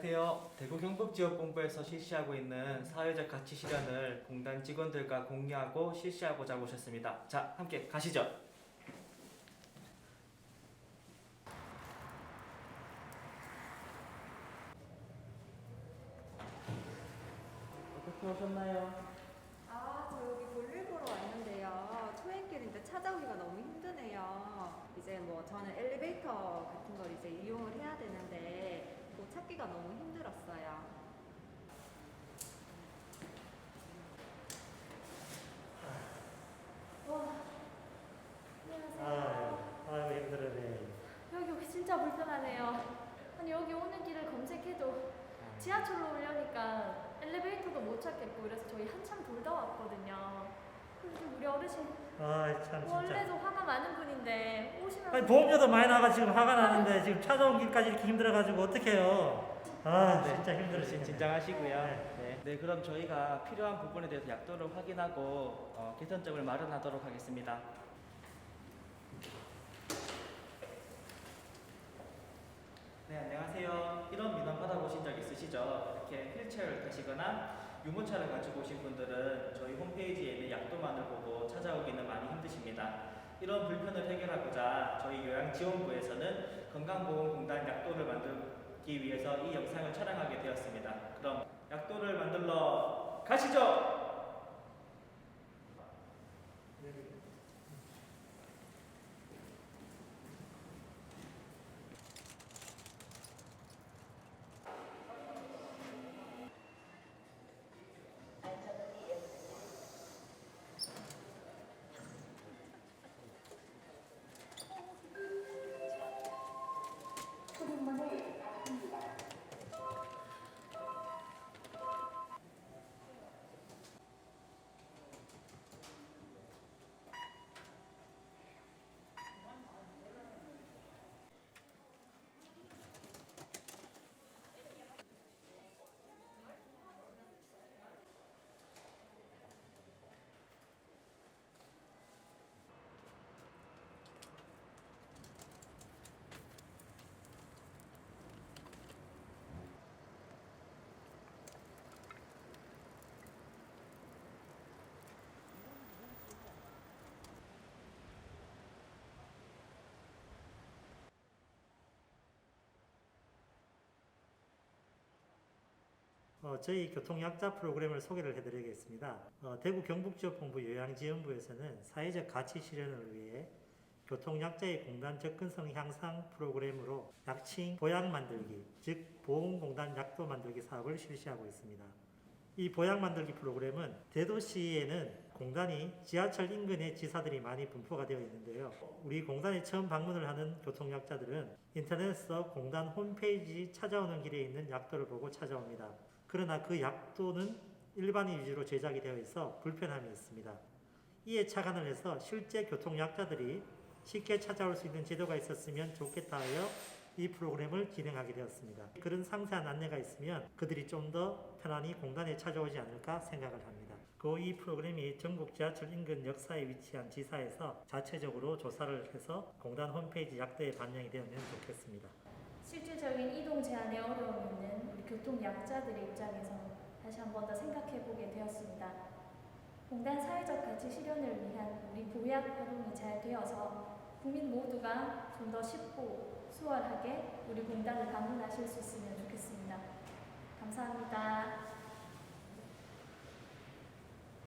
안녕하세요. 대구 경북지역본부에서 실시하고 있는 사회적 가치 실현을 공단 직원들과 공유하고 실시하고자 모셨습니다. 자, 함께 가시죠. 어떻게 오셨나요? 아, 저 여기 볼일 보러 왔는데요. 초행길인데 찾아오기가 너무 힘드네요. 이제 뭐 저는 엘리베이터 같은 걸 이제 이용을 해야 되는데 그 찾기가 너무 힘들었어요. 와, 안녕하세요. 아유, 아유 힘들어네. 여기 진짜 불편하네요. 아니 여기 오는 길을 검색해도 지하철로 오려니까 엘리베이터도 못 찾겠고 그래서 저희 한참. 근데 우리 어르신 아참 진짜. 원래도 화가 많은 분인데 오시면 아니 보험료도 많이 나가 지금 화가 나는데 지금 찾아온 길까지 이렇게 힘들어가지고 어떡해요. 아 네, 진짜 힘들어. 어르신 진정하시고요. 네. 네, 그럼 저희가 필요한 부분에 대해서 약도를 확인하고 어, 개선점을 마련하도록 하겠습니다. 네, 안녕하세요. 이런 민원 받아보신 적 있으시죠? 이렇게 휠체어를 타시거나 유모차를 가지고 오신 분들은 저희 홈페이지에 있는 약도만을 보고 찾아오기는 많이 힘드십니다. 이런 불편을 해결하고자 저희 요양지원부에서는 건강보험공단 약도를 만들기 위해서 이 영상을 촬영하게 되었습니다. 그럼 약도를 만들러 가시죠! 어, 저희 교통약자 프로그램을 소개를 해드리겠습니다. 어, 대구 경북지역본부 요양지원부에서는 사회적 가치 실현을 위해 교통약자의 공단 접근성 향상 프로그램으로 약칭 보약 만들기, 즉 보험공단 약도 만들기 사업을 실시하고 있습니다. 이 보약 만들기 프로그램은 대도시에는 공단이 지하철 인근에 지사들이 많이 분포가 되어 있는데요. 우리 공단에 처음 방문을 하는 교통약자들은 인터넷에서 공단 홈페이지 찾아오는 길에 있는 약도를 보고 찾아옵니다. 그러나 그 약도는 일반인 위주로 제작이 되어 있어 불편함이 있습니다. 이에 착안을 해서 실제 교통약자들이 쉽게 찾아올 수 있는 제도가 있었으면 좋겠다 하여 이 프로그램을 진행하게 되었습니다. 그런 상세한 안내가 있으면 그들이 좀 더 편안히 공단에 찾아오지 않을까 생각을 합니다. 그 이 프로그램이 전국 지하철 인근 역사에 위치한 지사에서 자체적으로 조사를 해서 공단 홈페이지 약도에 반영이 되면 좋겠습니다. 실질적인 이동 제한에 어려움 있는 우리 교통 약자들의 입장에서 다시 한 번 더 생각해 보게 되었습니다. 공단 사회적 가치 실현을 위한 우리 보약 활동이 잘 되어서 국민 모두가 좀 더 쉽고 수월하게 우리 공단을 방문하실 수 있으면 좋겠습니다. 감사합니다.